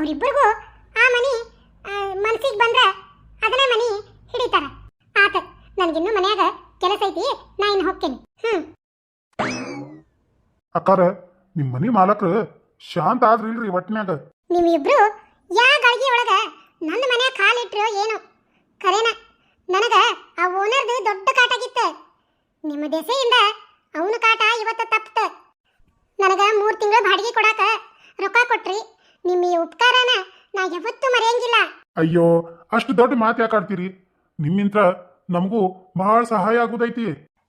ಅವರಿಬ್ಬರಿಗೂ ಆ ಮನಿ ಮನ್ಸಿಗೆ ಬಂದ್ರ ಅದನ್ನ ಮನಿ ಹಿಡಿತಾರ. ಆತ ನನಗಿನ್ನೂ ಮನ್ಯಾಗ ಕೆಲಸ ಐತಿ ನಾ ಇನ್ನು ಹೋಗ್ತೇನೆ. ಹ್ಮ್. ಅಕ್ಕಾರ ನಿಮ್ಮ ಮನಿ ಮಾಲಕ್ರು ಶಾಂತ ಆದ್ರಿಲ್ರಿ ಒಟ್ನ್ಯಾಗ. ನೀವಿಬ್ರು ಯಾ ಗಳಿಗೆ ಒಳಗ ನನ್ನ ಮನ್ಯಾಗ ಕಾಲಿಟ್ರು ಏನು? ಖರೇನ? ನನಗ ಆ ಓನರ್ದು ದೊಡ್ಡ ಕಾಟಾಗಿತ್ತ ನಿಮ್ಮ ದೆಸೆಯಿಂದ ಅವನ ಕಾಟ ಇವತ್ತು ತಪ್ಪ್ತ. ನನಗ ಮೂರು ತಿಂಗಳು ಬಾಡಿಗೆ ಕೊಡಾಕ ರೊಕ್ಕ ಕೊಟ್ರಿ. ನಿಮ್ಮ ಈ ಉಪಕಾರನ ನಾ ಯಾವತ್ತೂ ಮರೆಯಂಗಿಲ್ಲ. ಅಯ್ಯೋ ಅಷ್ಟು ದೊಡ್ಡ ಮಾತು ಯಾಕಾಡ್ತೀರಿ ನಿಮ್ಮಿಂತ್ರ ನಮಗೂ ಬಹಳ ಸಹಾಯ ಆಗುದೈತಿ.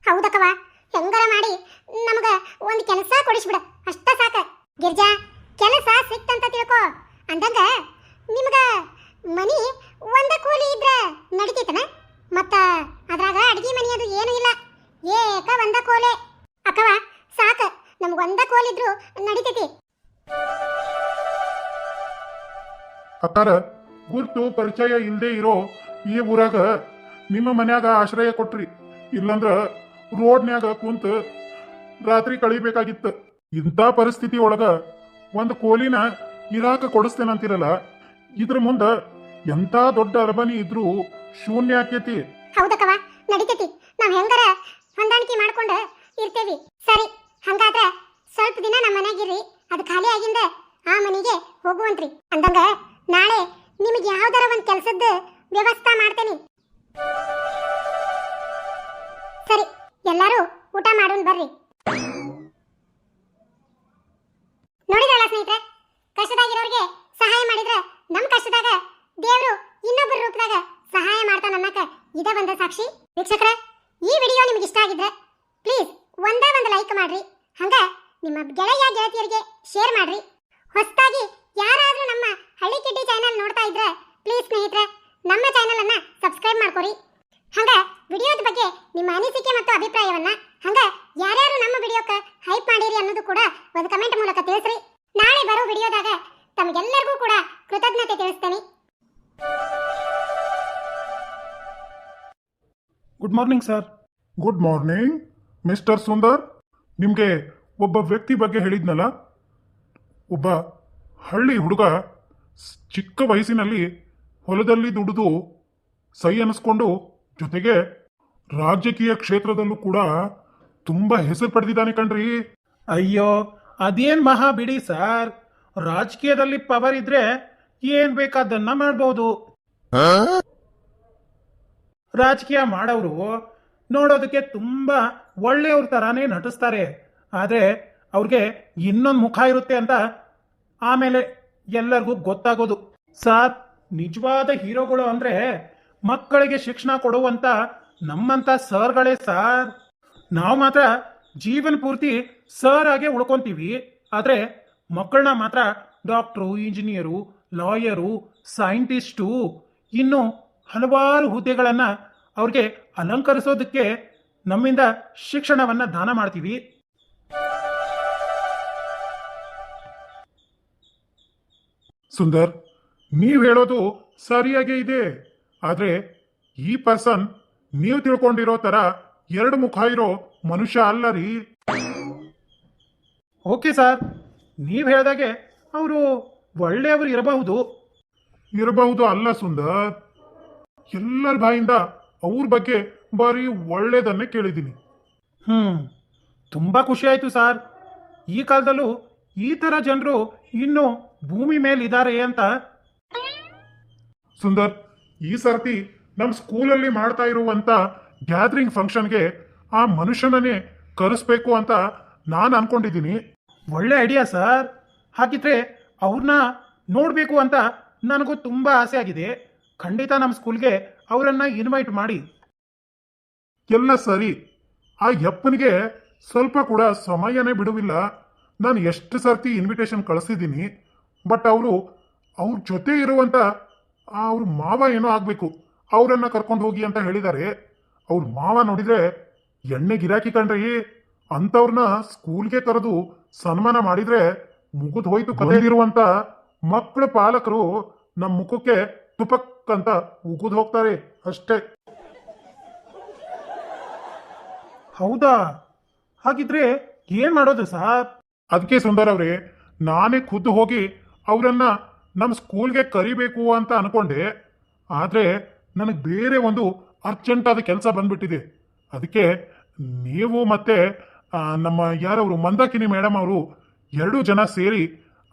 ಹೌದಕ್ಕವ ಹೆಂಗರ ಮಾಡಿ ನಮಗ ಒಂದು ಕೆಲಸ ಕೊಡಿಸ್ಬಿಡ ಅಷ್ಟ ಸಾಕ. ಗಿರ್ಜಾ ಕೆಲಸ ಸಿಕ್ತಂತ ತಿಳ್ಕೊ. ಅಂದಂಗ ನಿಮ್ಗ ಮನಿ ಒಂದ ಕೂಲಿ ಇದ್ರ ನಡಿತೈತನ? ಮತ್ತ ಅದ್ರಾಗ ಅಡಿಗೆ ಮನಿ ಅದು ಏನು ಇಲ್ಲ. ಏಕ ಒಂದ ಕೋಲೆ. ಅಕ್ಕವ ಸಾಕ ನಮ್ಗ ಒಂದ ಕೋಲಿದ್ರು ನಡಿತೈತಿ. ಅಕ್ಕಾರ ಗುರ್ತು ಪರಿಚಯ ಇಲ್ಲದೆ ಇರೋ ಈ ಊರಾಗ ನಿಮ್ಮ ಮನ್ಯಾಗ ಆಶ್ರಯ ಕೊಟ್ರಿ. ಇಲ್ಲಂದ್ರ ರೋಡ್ನ್ಯಾಗ ಕುಂತ ರಾತ್ರಿ ಕಳಿಬೇಕಾಗಿತ್ತು. ಇಂಥ ಪರಿಸ್ಥಿತಿ ಒಳಗ ಒಂದು ಕೋಲಿನ ಇರಾಕ ಕೊಡಿಸ್ತೇನಂತಿರಲ್ಲ, ಇದ್ರ ಮುಂದ ಎಂತ ದೊಡ್ಡ ಅರಬನಿ ಇದ್ರೂ ಶೂನ್ಯ ಆಕೇತಿ. ಹೌದಕ್ಕವ ನಡಿತೈತಿ. ನಾವ್ ಹೆಂಗಾರ ಹೊಂದಾಣಿಕೆ ಮಾಡ್ಕೊಂಡು ಇರ್ತೇವಿ. ಸರಿ, ಹಂಗಾದ್ರೆ ಸ್ವಲ್ಪ ದಿನ ನಮ್ಮ ಮನೆಗಿರಿ ಅದು ಖಾಲಿ ಆಗಿಂದ ಆ ಮನೆಗೆ ಹೋಗುವಂತ್ರಿ. ಅಂದಂಗ ನಾಳೆ ನಿಮಗೆ ಯಾವ್ದಾರ ಒಂದ್ ಕೆಲ್ಸದ ವ್ಯವಸ್ಥೆ ಮಾಡ್ತೇನೆ. ಸರಿ, ಎಲ್ಲಾರು ಊಟ ಮಾಡೋಣ ಬರ್ರಿ. ನೋಡಿದ್ರಲ್ಲ ಸ್ನೇಹಿತರೆ, ಕಷ್ಟದಾಗಿರೋರಿಗೆ ಸಹಾಯ ಮಾಡಿದ್ರೆ ನಮ್ ಕಷ್ಟದಾಗ ದೇವ್ರು ಇನ್ನೊಬ್ಬರ ರೂಪದಾಗ ಸಹಾಯ ಮಾಡ್ತಾನ ಅನ್ನಕ ಇದ ಬಂದ ಸಾಕ್ಷಿ. ವೀಕ್ಷಕರೇ, ಈ ವಿಡಿಯೋ ನಿಮ್ಗೆ ಇಷ್ಟ ಆಗಿದ್ರೆ ಪ್ಲೀಸ್ ಒಂದೇ ಒಂದು ಲೈಕ್ ಮಾಡ್ರಿ. ಹಂಗ ನಿಮ್ಮ ಗೆಳೆಯ ಗೆಳತಿಯರಿಗೆ ಶೇರ್ ಮಾಡ್ರಿ. ಹೊಸದಾಗಿ ಯಾರಾದ್ರೂ ನಮ್ಮ ಹಳ್ಳಿ ಕಿಡ್ಡಿ ಚಾನೆಲ್ ನೋಡ್ತಾ ಇದ್ರೆ ಪ್ಲೀಸ್ ಸ್ನೇಹಿತರೆ ನಮ್ಮ ಚಾನೆಲ್ ಅನ್ನ ಸಬ್ಸ್ಕ್ರೈಬ್ ಮಾಡ್ಕೊರಿ. ಹಂಗ ವಿಡಿಯೋದ ಬಗ್ಗೆ ನಿಮ್ಮ ಅನಿಸಿಕೆ ಮತ್ತು ಅಭಿಪ್ರಾಯವನ್ನ ಹಂಗ ಯಾರ್ಯಾರು ನಮ್ಮ ವಿಡಿಯೋಕ್ಕೆ ಹೈಪ್ ಮಾಡಿರಿ ಅನ್ನೋದು ಕೂಡ ಒಂದು ಕಮೆಂಟ್ ಮೂಲಕ ತಿಳಿಸ್ರಿ. ನಾಳೆ ಬರೋ ವಿಡಿಯೋದಾಗ ತಮಗೆಲ್ಲರಿಗೂ ಕೂಡ ಕೃತಜ್ಞತೆ ತಿಳಿಸ್ತೇನೆ. Good morning sir good morning mister Sundar ನಿಮಗೆ ಒಬ್ಬ ವ್ಯಕ್ತಿ ಬಗ್ಗೆ ಹೇಳಿದ್ನಲ್ಲ? ಒಬ್ಬ ಹಳ್ಳಿ ಹುಡುಗ ಚಿಕ್ಕ ವಯಸ್ಸಿನಲ್ಲಿ ಹೊಲದಲ್ಲಿ ದುಡಿದು ಸೈ ಅನಿಸ್ಕೊಂಡು ಜೊತೆಗೆ ರಾಜಕೀಯ ಕ್ಷೇತ್ರದಲ್ಲೂ ಕೂಡ ತುಂಬ ಹೆಸರು ಪಡೆದಿದ್ದಾನೆ ಕಣ್ರಿ. ಅಯ್ಯೋ ಅದೇನ್ ಮಹಾ ಬಿಡಿ ಸರ್? ರಾಜಕೀಯದಲ್ಲಿ ಪವರ್ ಇದ್ರೆ ಏನ್ ಬೇಕಾದನ್ನ ಮಾಡ್ಬೋದು. ರಾಜಕೀಯ ಮಾಡೋರು ನೋಡೋದಕ್ಕೆ ತುಂಬಾ ಒಳ್ಳೆಯವ್ರ ತರಾನೇ ನಟಿಸ್ತಾರೆ. ಆದ್ರೆ ಅವ್ರಿಗೆ ಇನ್ನೊಂದು ಮುಖ ಇರುತ್ತೆ ಅಂತ ಆಮೇಲೆ ಎಲ್ಲರಿಗೂ ಗೊತ್ತಾಗೋದು. ಸಾರ್, ನಿಜವಾದ ಹೀರೋಗಳು ಅಂದ್ರೆ ಮಕ್ಕಳಿಗೆ ಶಿಕ್ಷಣ ಕೊಡುವಂತ ನಮ್ಮಂತ ಸರ್ಗಳೇ ಸಾರ್. ನಾವು ಮಾತ್ರ ಜೀವನ ಪೂರ್ತಿ ಸರ್ ಆಗೇ ಉಳ್ಕೊಂತೀವಿ. ಆದ್ರೆ ಮಕ್ಕಳನ್ನ ಮಾತ್ರ ಡಾಕ್ಟ್ರು, ಇಂಜಿನಿಯರು, ಲಾಯರು, ಸೈಂಟಿಸ್ಟು ಇನ್ನು ಹಲವಾರು ಹುದ್ದೆಗಳನ್ನು ಅವ್ರಿಗೆ ಅಲಂಕರಿಸೋದಕ್ಕೆ ನಮ್ಮಿಂದ ಶಿಕ್ಷಣವನ್ನ ದಾನ ಮಾಡ್ತೀವಿ. ಸುಂದರ್ ನೀವು ಹೇಳೋದು ಸರಿಯಾಗೇ ಇದೆ. ಆದರೆ ಈ ಪರ್ಸನ್ ನೀವು ತಿಳ್ಕೊಂಡಿರೋ ಥರ ಎರಡು ಮುಖ ಇರೋ ಮನುಷ್ಯ ಅಲ್ಲ ರೀ. ಓಕೆ ಸರ್ ನೀವು ಹೇಳ್ದಾಗೆ ಅವರು ಒಳ್ಳೆಯವರು ಇರಬಹುದು. ಇರಬಹುದು ಅಲ್ಲ ಸುಂದರ್. ಎಲ್ಲರ ಬಾಯಿಂದ ಅವ್ರ ಬಗ್ಗೆ ಬರೀ ಒಳ್ಳೇದನ್ನೇ ಕೇಳಿದ್ದೀನಿ. ಹ್ಮ್ ತುಂಬಾ ಖುಷಿ ಆಯ್ತು ಸರ್. ಈ ಕಾಲದಲ್ಲೂ ಈ ಥರ ಜನರು ಇನ್ನು ಭೂಮಿ ಮೇಲೆ ಇದ್ದಾರೆ ಅಂತ? ಸುಂದರ್ ಈ ಸರ್ತಿ ನಮ್ಮ ಸ್ಕೂಲಲ್ಲಿ ಮಾಡ್ತಾ ಇರುವಂತ ಗ್ಯಾದರಿಂಗ್ ಫಂಕ್ಷನ್ಗೆ ಆ ಮನುಷ್ಯನನ್ನೇ ಕರೆಸ್ಬೇಕು ಅಂತ ನಾನು ಅನ್ಕೊಂಡಿದ್ದೀನಿ. ಒಳ್ಳೆ ಐಡಿಯಾ ಸರ್ ಹಾಗಿದ್ರೆ ಅವ್ರನ್ನ ನೋಡಬೇಕು ಅಂತ ನನಗೂ ತುಂಬ ಆಸೆ ಆಗಿದೆ. ಖಂಡಿತ ನಮ್ಮ ಸ್ಕೂಲ್ಗೆ ಅವರನ್ನ ಇನ್ವೈಟ್ ಮಾಡಿ. ಎಲ್ಲ ಸರಿ. ಆ ಯಪ್ಪನಿಗೆ ಸ್ವಲ್ಪ ಕೂಡ ಸಮಯನೇ ಬಿಡುವಿಲ್ಲ. ನಾನು ಎಷ್ಟು ಸರ್ತಿ ಇನ್ವಿಟೇಷನ್ ಕಳಿಸಿದ್ದೀನಿ. ಬಟ್ ಅವರು ಅವ್ರ ಜೊತೆ ಇರುವಂತ ಅವ್ರ ಮಾವ ಏನೋ ಆಗಬೇಕು ಅವರನ್ನು ಕರ್ಕೊಂಡು ಹೋಗಿ ಅಂತ ಹೇಳಿದ್ದಾರೆ ಅವ್ರ ಮಾವ ನೋಡಿದ್ರೆ ಎಣ್ಣೆ ಗಿರಾಕಿ ಕಣ್ರಿ ಅಂಥವ್ರನ್ನ ಸ್ಕೂಲ್ಗೆ ಕರೆದು ಸನ್ಮಾನ ಮಾಡಿದ್ರೆ ಮುಗಿದು ಹೋಯ್ತು ಕಲಿದಿರುವಂತ ಮಕ್ಕಳ ಪಾಲಕರು ನಮ್ಮ ಮುಖಕ್ಕೆ ತುಪಕ್ ಅಂತ ಉಗಿದು ಹೋಗ್ತಾರೆ ಅಷ್ಟೇ. ಹೌದಾ? ಹಾಗಿದ್ರೆ ಏನು ಮಾಡೋದು ಸರ್? ಅದಕ್ಕೆ ಸುಂದರ್ ಅವರೇ ನಾನೇ ಖುದ್ದು ಹೋಗಿ ಅವರನ್ನ ನಮ್ಮ ಸ್ಕೂಲ್ಗೆ ಕರಿಬೇಕು ಅಂತ ಅನ್ಕೊಂಡೆ. ಆದರೆ ನನಗೆ ಬೇರೆ ಒಂದು ಅರ್ಜೆಂಟ್ ಆದ ಕೆಲಸ ಬಂದ್ಬಿಟ್ಟಿದೆ. ಅದಕ್ಕೆ ನೀವು ಮತ್ತೆ ನಮ್ಮ ಯಾರವರು ಮಂದಾಕಿನಿ ಮೇಡಮ್ ಅವರು ಎರಡೂ ಜನ ಸೇರಿ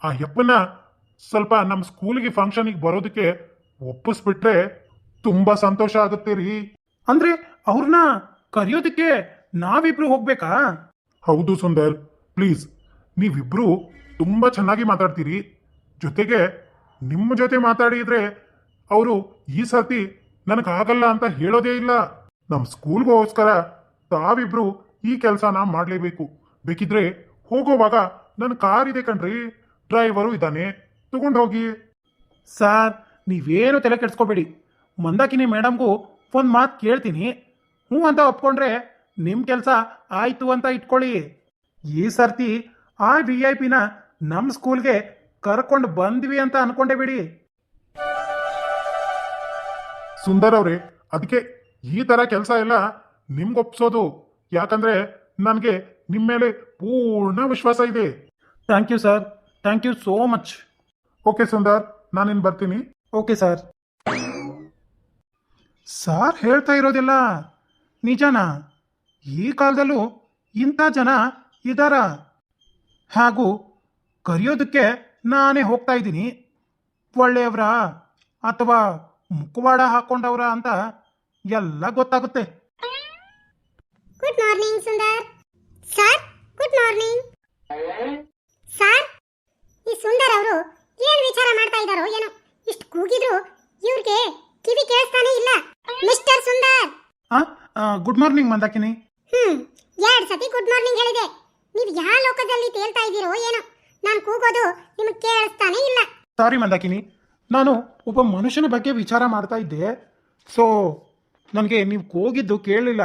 ಆ ಹೆಪ್ಪನ್ನ ಸ್ವಲ್ಪ ನಮ್ಮ ಸ್ಕೂಲಿಗೆ ಫಂಕ್ಷನಿಗೆ ಬರೋದಕ್ಕೆ ಒಪ್ಪಿಸ್ಬಿಟ್ರೆ ತುಂಬ ಸಂತೋಷ ಆಗುತ್ತೆ ರೀ. ಅಂದ್ರೆ ಅವ್ರನ್ನ ಕರೆಯೋದಕ್ಕೆ ನಾವಿಬ್ರು ಹೋಗ್ಬೇಕಾ? ಹೌದು ಸುಂದರ್ ಪ್ಲೀಸ್. ನೀವಿಬ್ರು ತುಂಬ ಚೆನ್ನಾಗಿ ಮಾತಾಡ್ತೀರಿ. ಜೊತೆಗೆ ನಿಮ್ಮ ಜೊತೆ ಮಾತಾಡಿದ್ರೆ ಅವರು ಈ ಸರ್ತಿ ನನಗಾಗಲ್ಲ ಅಂತ ಹೇಳೋದೇ ಇಲ್ಲ. ನಮ್ಮ ಸ್ಕೂಲ್ಗೋಸ್ಕರ ತಾವಿಬ್ರು ಈ ಕೆಲಸನ ಮಾಡಲೇಬೇಕು. ಬೇಕಿದ್ರೆ ಹೋಗೋವಾಗ ನನ್ನ ಕಾರ್ ಇದೆ ಕಣ್ರಿ. ಡ್ರೈವರು ಇದ್ದಾನೆ ತಗೊಂಡು ಹೋಗಿ ಸರ್, ನೀವೇನು ತಲೆ ಕೆಡ್ಸ್ಕೋಬೇಡಿ. ಮಂದಾಕಿನಿ ಮೇಡಮ್ಗೂ ಒಂದು ಮಾತು ಕೇಳ್ತೀನಿ. ಹ್ಞೂ ಅಂತ ಒಪ್ಕೊಂಡ್ರೆ ನಿಮ್ಮ ಕೆಲಸ ಆಯಿತು ಅಂತ ಇಟ್ಕೊಳ್ಳಿ. ಈ ಸರ್ತಿ ಆ ವಿ ಐ ಪಿನ ನಮ್ಮ ಸ್ಕೂಲ್ಗೆ ಕರ್ಕೊಂಡು ಬಂದ್ವಿ ಅಂತ ಅನ್ಕೊಂಡೆ ಬಿಡಿ. ಸುಂದರ್ ಅವ್ರೆ ಅದಕ್ಕೆ ಈ ಥರ ಕೆಲಸ ಎಲ್ಲ ನಿಮ್ಗೊಪ್ಸೋದು. ಯಾಕಂದ್ರೆ ನನಗೆ ನಿಮ್ಮ ಮೇಲೆ ಪೂರ್ಣ ವಿಶ್ವಾಸ ಇದೆ. Thank you sir. Thank you so much. Okay Sundar ನಾನಿನ್ ಬರ್ತೀನಿ. Okay sir. ಸಾರ್ ಹೇಳ್ತಾ ಇರೋದಿಲ್ಲ. ನಿಜನಾ? ಈ ಕಾಲದಲ್ಲೂ ಇಂಥ ಜನ ಇದಾರ? ಹಾಗೂ ಕರೆಯೋದಕ್ಕೆ ನಾನೇ ಹೋಗ್ತಾ ಇದ್ದೀನಿ. ಒಳ್ಳೆಯವರ ಅಥವಾ ಮುಖವಾಡ ಹಾಕೊಂಡವ್ರ ಅಂತ ಎಲ್ಲ ಗೊತ್ತಾಗುತ್ತೆ. Good morning Sundar sir good morning sir ಈ ಸುಂದರ್ ಅವರು ಏನ್ ವಿಚಾರ ಮಾಡ್ತಾ ಇದ್ದಾರೋ ಏನೋ? ಇಷ್ಟು ಕೂಗಿದ್ರು ಇವ್ರಿಗೆ ಕಿವಿ ಕೇಳಿಸ್ತಾನೆ ಇಲ್ಲ. Mister Sundar good morning Mandakini. Hmm ಎರಡ್ ಸತಿ ಗುಡ್ ಮಾರ್ನಿಂಗ್ ಹೇಳಿದೆ. ನೀವು ಯಾವ ಲೋಕದಲ್ಲಿ ತೇಲ್ತಾ ಇದ್ದೀರೋ ಏನೋ? ನಾನು ಕೂಗೋದು ನಿಮಗೆ ಕೇಳಿಸ್ತಾನೆ ಇಲ್ಲ. ಸಾರಿ ಮಂದಾಕಿನಿ. ನಾನು ಒಬ್ಬ ಮನುಷ್ಯನ ಬಗ್ಗೆ ವಿಚಾರ ಮಾಡ್ತಾ ಇದ್ದೆ. ಸೊ ನನಗೆ ನೀವು ಕೂಗಿದ್ದು ಕೇಳಲಿಲ್ಲ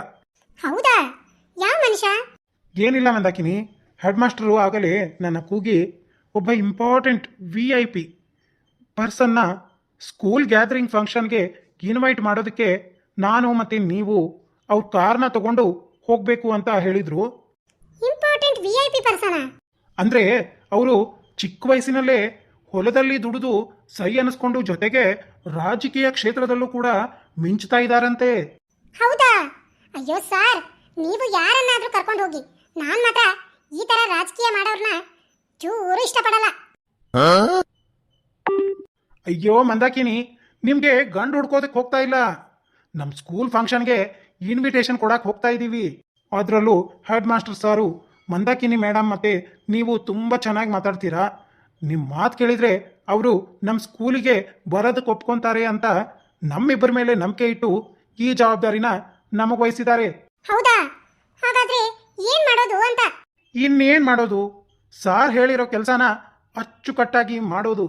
ಹೌದಾ? ಯಾವ ಮನುಷ್ಯ? ಏನಿಲ್ಲ ಮಂದಾಕಿನಿ. ಹೆಡ್ ಮಾಸ್ಟರು ಆಗಲೇ ನನ್ನ ಕೂಗಿ ಒಬ್ಬ ಇಂಪಾರ್ಟೆಂಟ್ ವಿ ಐ ಪಿ ಪರ್ಸನ್ನ ಸ್ಕೂಲ್ ಗ್ಯಾದರಿಂಗ್ ಫಂಕ್ಷನ್ಗೆ ಇನ್ವೈಟ್ ಮಾಡೋದಕ್ಕೆ ನಾನು ಮತ್ತು ನೀವು ಅವ್ರ ಕಾರ್ನ ತಗೊಂಡು ಹೋಗಬೇಕು ಅಂತ ಹೇಳಿದರು. ಇಂಪಾರ್ಟೆಂಟ್ ವಿ ಐ ಪಿ ಪರ್ಸನ ಅಂದರೆ ಅವರು ಚಿಕ್ಕ ವಯಸ್ಸಿನಲ್ಲೇ ಹೊಲದಲ್ಲಿ ದುಡಿದು ಸೈ ಅನಿಸ್ಕೊಂಡು ಜೊತೆಗೆ ರಾಜಕೀಯ ಕ್ಷೇತ್ರದಲ್ಲೂ ಕೂಡ ಮಿಂಚ್ತಾ ಇದ್ದಾರಂತೆ. ಹೌದಾ? ಅಯ್ಯೋ ಸರ್ ನೀವು ಯಾರನ್ನಾದ್ರೂ ಕರ್ಕೊಂಡು ಹೋಗಿ ನಾನ್ ಮಾತ್ರ ಈ ತರ ರಾಜಕೀಯ ಮಾಡೋರ್ನ ಚೂರು ಇಷ್ಟಪಡಲ್ಲ. ಅಯ್ಯೋ ಮಂದಾಕಿನಿ ನಿಮಗೆ ಗಂಡು ಹುಡ್ಕೋದಕ್ಕೆ ಹೋಗ್ತಾ ಇಲ್ಲ. ನಮ್ಮ ಸ್ಕೂಲ್ ಫಂಕ್ಷನ್ಗೆ ಇನ್ವಿಟೇಷನ್ ಕೊಡಕ್ಕೆ ಹೋಗ್ತಾ ಇದ್ದೀವಿ ಅದರಲ್ಲೂ ಹೆಡ್ ಮಾಸ್ಟರ್ ಸಾರು ಮಂದಾಕಿನಿ ಮೇಡಮ್ ಮತ್ತೆ ನೀವು ತುಂಬ ಚೆನ್ನಾಗಿ ಮಾತಾಡ್ತೀರಾ? ನಿಮ್ಮ ಮಾತು ಕೇಳಿದರೆ ಅವರು ನಮ್ಮ ಸ್ಕೂಲಿಗೆ ಬರೋದಕ್ಕೆ ಒಪ್ಕೊತಾರೆ ಅಂತ ನಮ್ಮಿಬ್ಬರ ಮೇಲೆ ನಂಬಿಕೆ ಇಟ್ಟು ಈ ಜವಾಬ್ದಾರಿನ ನಮಗೆ ವಹಿಸಿದ್ದಾರೆ. ಹೌದಾ? ಹಾಗಾದ್ರೆ ಏನ್ ಮಾಡೋದು ಅಂತ? ಇನ್ನೇನು ಮಾಡೋದು? ಸಾರ್ ಹೇಳಿರೋ ಕೆಲಸನ ಅಚ್ಚುಕಟ್ಟಾಗಿ ಮಾಡೋದು.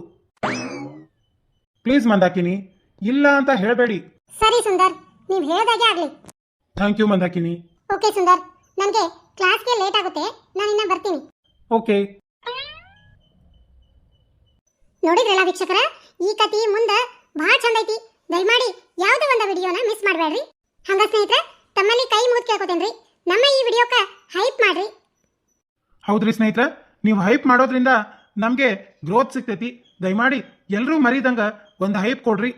ಪ್ಲೀಸ್ ಮಂದಾಕಿನಿ ಇಲ್ಲ ಅಂತ ಹೇಳಬೇಡಿ. ಸರಿ ಸುಂದರ್ ನೀವು ಹೇಳಿದಾಗೆ ಆಗಲಿ. Thank you Mandakini. Okay Sundar. ನನಗೆ ಕ್ಲಾಸ್ಗೆ ಲೇಟ್ ಆಗುತ್ತೆ. ನಾನು ಇನ್ನ ಬರ್ತೀನಿ. ಓಕೆ ನೋಡಿದ್ರಲ್ಲ ವೀಕ್ಷಕರ ಈ ಕತಿ ಮುಂದೆ ಬಹಳ ಚಂದ ಐತಿ. ದಯಮಾಡಿ ಯಾವುದೋ ಒಂದು ವಿಡಿಯೋನ ಮಿಸ್ ಮಾಡಬೇಡ್ರಿ. ಹಂಗ ಸ್ನೇಹಿತರೆ ತಮ್ಮಲ್ಲಿ ಕೈ ಮುಗಿದು ಕೇಳ್ಕೊತೇನ್ರಿ. ನಮ್ಮ ಈ ವಿಡಿಯೋಕ್ಕೆ ಹೈಪ್ ಮಾಡ್ರಿ. ಹೌದ್ರಿ ಸ್ನೇಹಿತರೆ ನೀವು ಹೈಪ್ ಮಾಡೋದ್ರಿಂದ ನಮಗೆ ಗ್ರೋತ್ ಸಿಗ್ತೈತಿ. ದಯಮಾಡಿ ಎಲ್ಲರೂ ಮರಿದಂಗ ಒಂದು ಹೈಪ್ ಕೊಡ್ರಿ.